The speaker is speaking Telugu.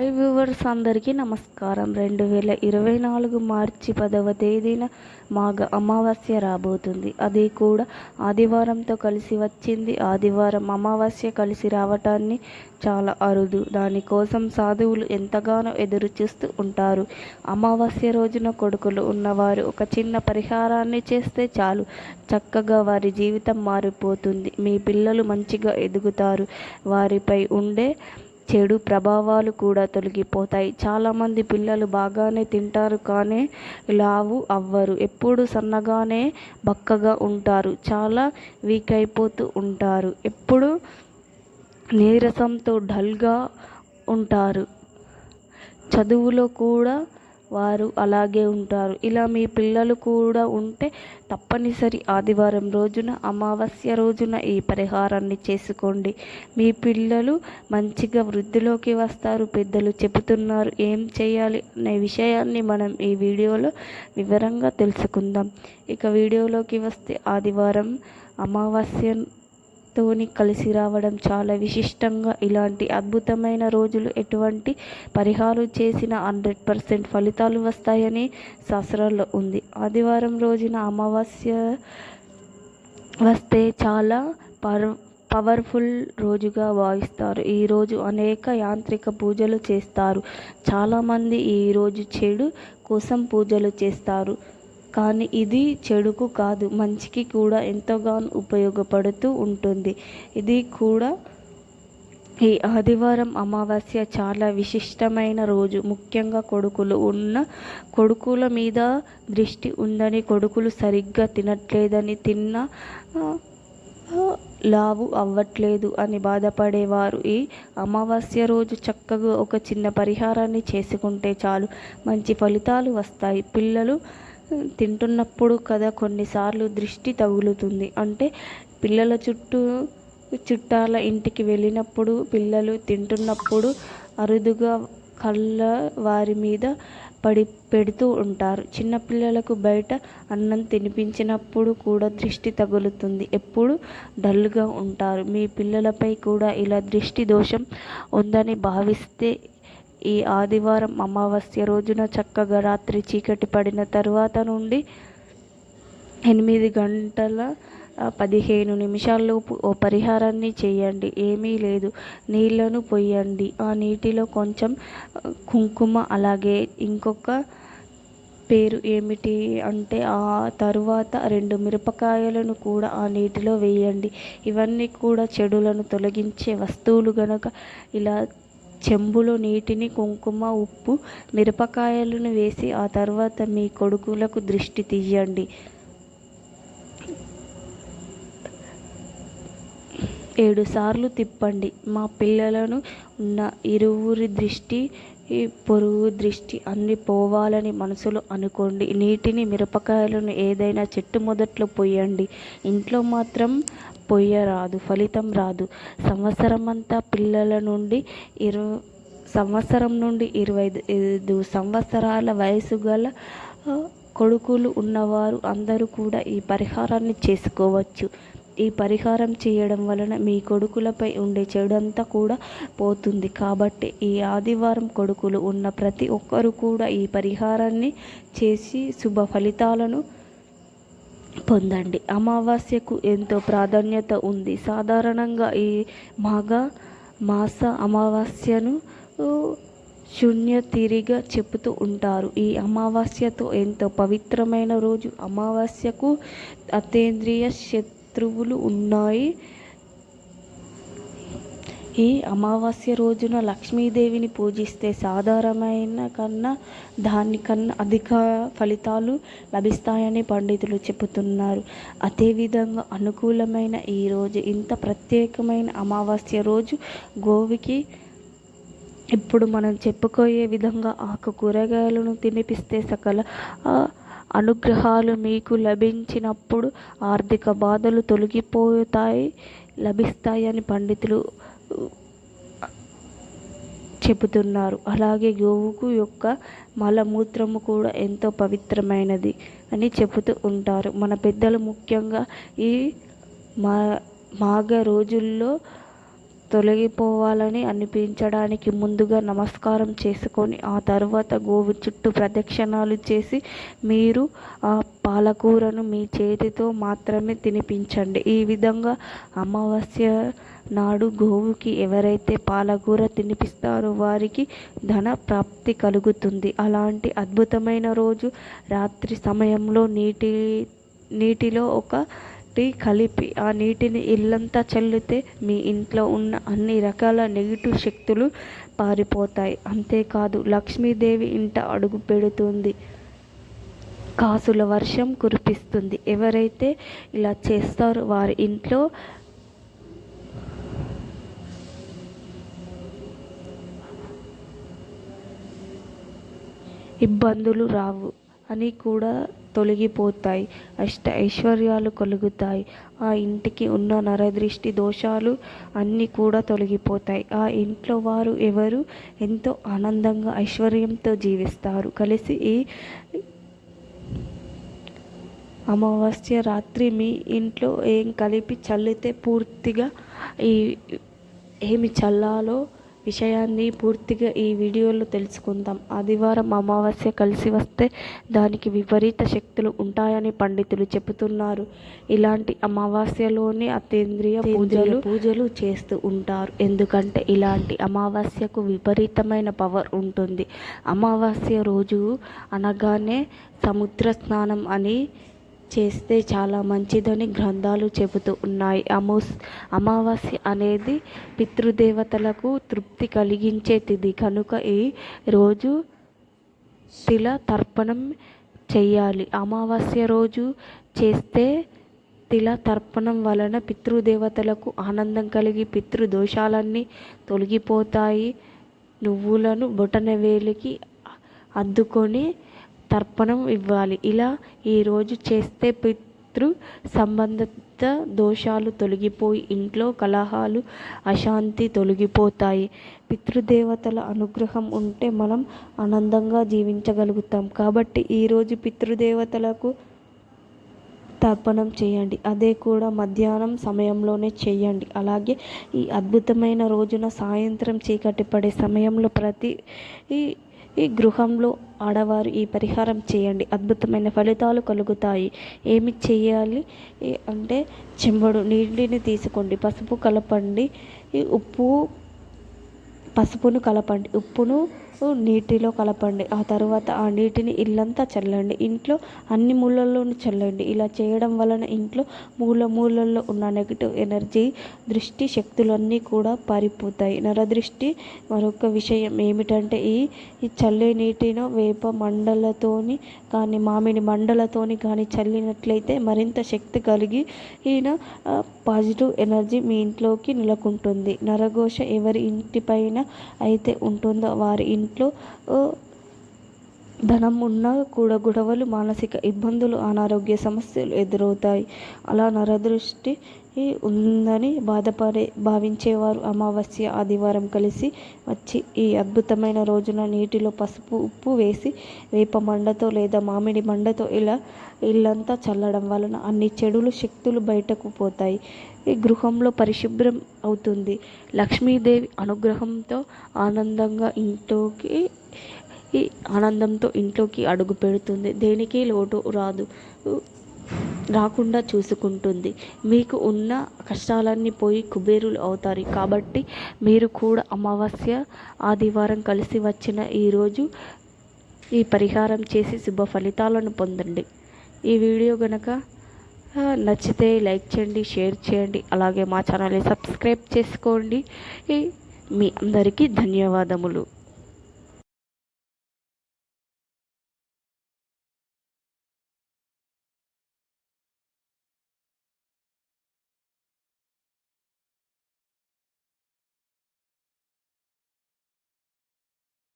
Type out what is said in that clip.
హాయ్ వ్యూవర్స్ అందరికీ నమస్కారం. రెండు వేల ఇరవై నాలుగు మార్చి పదవ తేదీన మాఘ అమావాస్య రాబోతుంది. అది కూడా ఆదివారంతో కలిసి వచ్చింది. ఆదివారం అమావాస్య కలిసి రావటాన్ని చాలా అరుదు. దానికోసం సాధువులు ఎంతగానో ఎదురు చూస్తూ ఉంటారు. అమావాస్య రోజున కొడుకులు ఉన్నవారు ఒక చిన్న పరిహారాన్ని చేస్తే చాలు. చక్కగా వారి జీవితం మారిపోతుంది. మీ పిల్లలు మంచిగా ఎదుగుతారు. వారిపై ఉండే చెడు ప్రభావాలు కూడా తొలగిపోతాయి. చాలామంది పిల్లలు బాగానే తింటారు కానీ లావు అవ్వరు. ఎప్పుడు సన్నగానే బక్కగా ఉంటారు. చాలా వీక్ అయిపోతూ ఉంటారు. ఎప్పుడు నీరసంతో డల్గా ఉంటారు. చదువులో కూడా వారు అలాగే ఉంటారు. ఇలా మీ పిల్లలు కూడా ఉంటే తప్పనిసరి ఆదివారం రోజున అమావాస్య రోజున ఈ పరిహారాన్ని చేసుకోండి. మీ పిల్లలు మంచిగా వృద్ధిలోకి వస్తారు పెద్దలు చెబుతున్నారు ఏం చేయాలి అనే విషయాన్ని మనం ఈ వీడియోలో వివరంగా తెలుసుకుందాం. ఇక వీడియోలోకి వస్తే ఆదివారం అమావాస్య తోని కలిసి రావడం చాలా విశిష్టంగా. ఇలాంటి అద్భుతమైన రోజులు ఎటువంటి పరిహారం చేసిన హండ్రెడ్ పర్సెంట్ ఫలితాలు వస్తాయని శాస్త్రాల్లో ఉంది. ఆదివారం రోజున అమావాస్య వస్తే చాలా పర్ పవర్ఫుల్ రోజుగా భావిస్తారు. ఈరోజు అనేక యాంత్రిక పూజలు చేస్తారు. చాలామంది ఈరోజు చెడు కోసం పూజలు చేస్తారు. కానీ ఇది చెడుకు కాదు. మంచికి కూడా ఎంతగానో ఉపయోగపడుతూ ఉంటుంది. ఇది కూడా ఈ ఆదివారం అమావాస్య చాలా విశిష్టమైన రోజు. ముఖ్యంగా కొడుకులు ఉన్న కొడుకుల మీద దృష్టి ఉందని కొడుకులు సరిగ్గా తినట్లేదని తిన్న లావు అవ్వట్లేదు అని బాధపడేవారు. ఈ అమావాస్య రోజు చక్కగా ఒక చిన్న పరిహారాన్ని చేసుకుంటే చాలు. మంచి ఫలితాలు వస్తాయి. పిల్లలు తింటున్నప్పుడు కదా కొన్నిసార్లు దృష్టి తగులుతుంది. అంటే పిల్లల చుట్టూ చుట్టాల ఇంటికి వెళ్ళినప్పుడు పిల్లలు తింటున్నప్పుడు అరుదుగా కళ్ళ వారి మీద పడి పెడుతూ ఉంటారు. చిన్నపిల్లలకు బయట అన్నం తినిపించినప్పుడు కూడా దృష్టి తగులుతుంది. ఎప్పుడు డల్గా ఉంటారు. మీ పిల్లలపై కూడా ఇలా దృష్టి దోషం ఉందని భావిస్తే ఈ ఆదివారం అమావాస్య రోజున చక్కగా రాత్రి చీకటి పడిన తర్వాత నుండి ఎనిమిది గంటల పదిహేను నిమిషాల్లోపు ఓ పరిహారాన్ని చేయండి. ఏమీ లేదు. నీళ్ళను పొయ్యండి ఆ నీటిలో కొంచెం కుంకుమ అలాగే ఇంకొక పేరు ఏమిటి అంటే ఆ తరువాత రెండు మిరపకాయలను కూడా ఆ నీటిలో వేయండి. ఇవన్నీ కూడా చెడులను తొలగించే వస్తువులు గనక ఇలా చెంబులో నీటిని కుంకుమ ఉప్పు మిరపకాయలను వేసి ఆ తర్వాత మీ కొడుకులకు దృష్టి తీయండి. ఏడు సార్లు తిప్పండి. మా పిల్లలను ఉన్న ఇరువురి దృష్టి పొరుగు దృష్టి అన్ని పోవాలని మనసులో అనుకోండి. నీటిని మిరపకాయలను ఏదైనా చెట్టు మొదట్లో పోయండి. ఇంట్లో మాత్రం పొయ్యరాదు ఫలితం రాదు. సంవత్సరం అంతా పిల్లల నుండి ఇరు సంవత్సరం నుండి ఇరవై ఐదు సంవత్సరాల వయసు గల కొడుకులు ఉన్నవారు అందరూ కూడా ఈ పరిహారాన్ని చేసుకోవచ్చు. ఈ పరిహారం చేయడం వలన మీ కొడుకులపై ఉండే చెడంతా కూడా పోతుంది. కాబట్టి ఈ ఆదివారం కొడుకులు ఉన్న ప్రతి ఒక్కరు కూడా ఈ పరిహారాన్ని చేసి శుభ ఫలితాలను పొందండి. అమావాస్యకు ఎంతో ప్రాధాన్యత ఉంది. సాధారణంగా ఈ మాఘ మాస అమావాస్యను శూన్య తిరిగా చెబుతూ ఉంటారు. ఈ అమావాస్యతో ఎంతో పవిత్రమైన రోజు. అమావాస్యకు అతేంద్రియ శత్రువులు ఉన్నాయి. ఈ అమావాస్య రోజున లక్ష్మీదేవిని పూజిస్తే సాధారణమైన కన్నా దానికన్నా అధిక ఫలితాలు లభిస్తాయని పండితులు చెబుతున్నారు. అదేవిధంగా అనుకూలమైన ఈ రోజు ఇంత ప్రత్యేకమైన అమావాస్య రోజు గోవికి ఇప్పుడు మనం చెప్పుకోయే విధంగా ఆకు కూరగాయలను తినిపిస్తే సకల అనుగ్రహాలు మీకు లభించినప్పుడు ఆర్థిక బాధలు తొలగిపోతాయి లభిస్తాయని పండితులు చెబుతున్నారు. అలాగే గోవుకు యొక్క మలమూత్రము కూడా ఎంతో పవిత్రమైనది అని చెబుతూ ఉంటారు. మన పెద్దలు ముఖ్యంగా ఈ మా మాఘ రోజుల్లో తొలగిపోవాలని అనిపించడానికి ముందుగా నమస్కారం చేసుకొని ఆ తర్వాత గోవు చుట్టూ ప్రదక్షిణాలు చేసి మీరు ఆ పాలకూరను మీ చేతితో మాత్రమే తినిపించండి. ఈ విధంగా అమావాస్య నాడు గోవుకి ఎవరైతే పాలకూర తినిపిస్తారో వారికి ధన ప్రాప్తి కలుగుతుంది. అలాంటి అద్భుతమైన రోజు రాత్రి సమయంలో నీటి నీటిలో ఒక టీ కలిపి ఆ నీటిని ఇల్లంతా చల్లితే మీ ఇంట్లో ఉన్న అన్ని రకాల నెగిటివ్ శక్తులు పారిపోతాయి. అంతేకాదు లక్ష్మీదేవి ఇంట అడుగు పెడుతుంది. కాసుల వర్షం కురిపిస్తుంది. ఎవరైతే ఇలా చేస్తారో వారి ఇంట్లో ఇబ్బందులు రావు అని కూడా తొలగిపోతాయి. అష్ట ఐశ్వర్యాలు కలుగుతాయి. ఆ ఇంటికి ఉన్న నరదృష్టి దోషాలు అన్నీ కూడా తొలగిపోతాయి. ఆ ఇంట్లో వారు ఎవరు ఎంతో ఆనందంగా ఐశ్వర్యంతో జీవిస్తారు. కలిసి ఈ అమావాస్య రాత్రి మీ ఇంట్లో ఏం కలిపి చల్లితే పూర్తిగా ఈ ఏమి చల్లాలో విషయాన్ని పూర్తిగా ఈ వీడియోలో తెలుసుకుందాం. ఆదివారం అమావాస్య కలిసి వస్తే దానికి విపరీత శక్తులు ఉంటాయని పండితులు చెబుతున్నారు. ఇలాంటి అమావాస్యలోనే అతేంద్రియ పూజలు పూజలు చేస్తూ ఉంటారు. ఎందుకంటే ఇలాంటి అమావాస్యకు విపరీతమైన పవర్ ఉంటుంది. అమావాస్య రోజు అనగానే సముద్ర స్నానం అని చేస్తే చాలా మంచిదని గ్రంథాలు చెబుతూ ఉన్నాయి. అమోస్ అమావాస్య అనేది పితృదేవతలకు తృప్తి కలిగించే తిది కనుక ఈ రోజు తిల తర్పణం చేయాలి. అమావాస్య రోజు చేస్తే తిల తర్పణం వలన పితృదేవతలకు ఆనందం కలిగి పితృదోషాలన్నీ తొలగిపోతాయి. నువ్వులను బొటనవేలికి అద్దుకొని తర్పణం ఇవ్వాలి. ఇలా ఈరోజు చేస్తే పితృ సంబంధిత దోషాలు తొలగిపోయి ఇంట్లో కలహాలు అశాంతి తొలగిపోతాయి. పితృదేవతల అనుగ్రహం ఉంటే మనం ఆనందంగా జీవించగలుగుతాం. కాబట్టి ఈరోజు పితృదేవతలకు తర్పణం చేయండి. అదే కూడా మధ్యాహ్నం సమయంలోనే చేయండి. అలాగే ఈ అద్భుతమైన రోజున సాయంత్రం చీకటి పడే సమయంలో ప్రతి ఈ గృహంలో ఆడవారు ఈ పరిహారం చేయండి. అద్భుతమైన ఫలితాలు కలుగుతాయి. ఏమి చేయాలి? అంటే చెంబడు నీటిని తీసుకోండి. పసుపు కలపండి. ఈ ఉప్పు పసుపును కలపండి ఉప్పును నీటిలో కలపండి ఆ తర్వాత ఆ నీటిని ఇల్లంతా చల్లండి ఇంట్లో అన్ని మూలల్లోనూ చల్లండి. ఇలా చేయడం వలన ఇంట్లో మూల మూలల్లో ఉన్న నెగిటివ్ ఎనర్జీ దృష్టి శక్తులన్నీ కూడా పారిపోతాయి. నరదృష్టి మరొక విషయం ఏమిటంటే ఈ ఈ చల్లే నీటిలో వేప మండలతోని కానీ మామిడి మండలతోని కానీ చల్లినట్లయితే మరింత శక్తి కలిగి ఈయన పాజిటివ్ ఎనర్జీ మీ ఇంట్లోకి నెలకొంటుంది. నరఘోష ఎవరి ఇంటిపైన అయితే ఉంటుందో వారి ఇంట్లో ధనం ఉన్నా కూడా గొడవలు మానసిక ఇబ్బందులు అనారోగ్య సమస్యలు ఎదురవుతాయి. అలా నరదృష్టి ఉందని బాధపడే భావించేవారు అమావాస్య ఆదివారం కలిసి వచ్చి ఈ అద్భుతమైన రోజున నీటిలో పసుపు ఉప్పు వేసి వేప మండతో లేదా మామిడి మండతో ఇలా ఇల్లంతా చల్లడం వలన అన్ని చెడులు శక్తులు బయటకు పోతాయి. ఈ గృహంలో పరిశుభ్రం అవుతుంది. లక్ష్మీదేవి అనుగ్రహంతో ఆనందంగా ఇంట్లోకి ఈ ఆనందంతో ఇంట్లోకి అడుగు పెడుతుంది. దేనికి లోటు రాదు. రాకుండా చూసుకుంటుంది. మీకు ఉన్న కష్టాలన్నీ పోయి కుబేరులు అవుతారు. కాబట్టి మీరు కూడా అమావాస్య ఆదివారం కలిసి వచ్చిన ఈరోజు ఈ పరిహారం చేసి శుభ ఫలితాలను పొందండి. ఈ వీడియో గనక నచ్చితే లైక్ చేయండి షేర్ చేయండి. అలాగే మా ఛానల్ని సబ్స్క్రైబ్ చేసుకోండి. మీ అందరికీ ధన్యవాదములు.